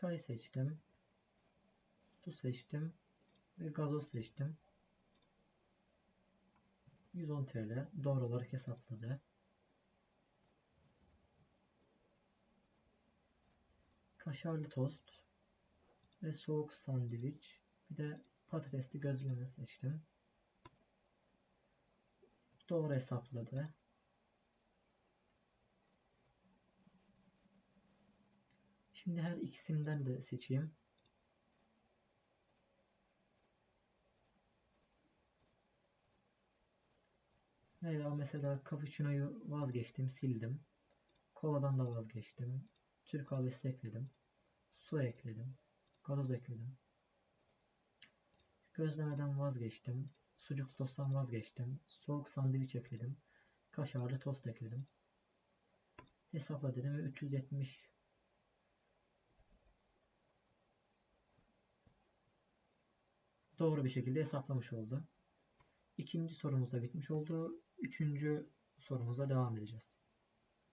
Çay seçtim. Su seçtim. Ve gazoz seçtim. 110 TL doğru olarak hesapladı. Kaşarlı tost ve soğuk sandviç. Bir de patatesli gözleme seçtim. Doğru hesapladı. Şimdi her ikisinden de seçeyim. Veya mesela cappuccino'yu vazgeçtim, sildim. Koladan da vazgeçtim. Türk kahvesi ekledim. Su ekledim. Gazoz ekledim. Gözlemeden vazgeçtim. Sucuklu tosttan vazgeçtim. Soğuk sandviç ekledim. Kaşarlı tost ekledim. Hesapla dedim ve 370 doğru bir şekilde hesaplamış oldu. İkinci sorumuz da bitmiş oldu. Üçüncü sorumuza devam edeceğiz.